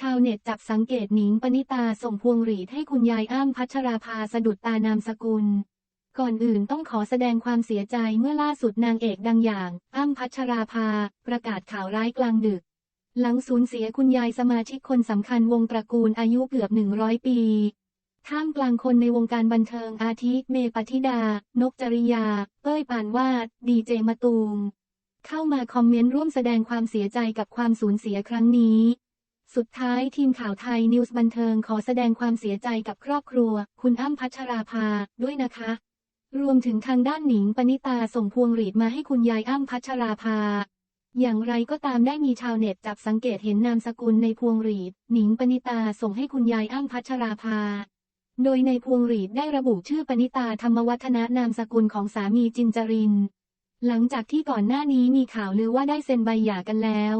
ชาวเน็ตจับสังเกตหนิงปณิตาส่งพวงหรีดให้คุณยายอ้ำพัชราภาสะดุดตานามสกุล ก่อนอื่นต้องขอแสดงความเสียใจเมื่อล่าสุดนางเอกดังอย่าง อ้ำพัชราภา ประกาศข่าวร้ายกลางดึก หลังสูญเสียคุณยายสมาชิกคนสำคัญวงตระกูลอายุเกือบ 100 ปี ท่ามกลางคนในวงการบันเทิงอาทิเมปฏิดา นกจริยา เป้ยปานวาด ดีเจมะตูม เข้ามาคอมเมนต์ร่วมแสดงความเสียใจกับความสูญเสียครั้งนี้ สุดท้ายทีมข่าวไทยนิวส์บันเทิงขอแสดงความเสียใจกับครอบครัว คุณอ้ำพัชราภาด้วยนะคะ รวมถึงทางด้านหนิงปณิตาส่งพวงหรีดมาให้คุณยายอ้ำพัชราภา อย่างไรก็ตามได้มีชาวเน็ตจับสังเกตเห็นนามสกุลในพวงหรีด หนิงปณิตาส่งให้คุณยายอ้ำพัชราภา โดยในพวงหรีดได้ระบุชื่อปณิตาธรรมวัฒนะนามสกุลของสามีจินจริน หลังจากที่ก่อนหน้านี้มีข่าวลือว่าได้เซ็นใบหย่ากันแล้ว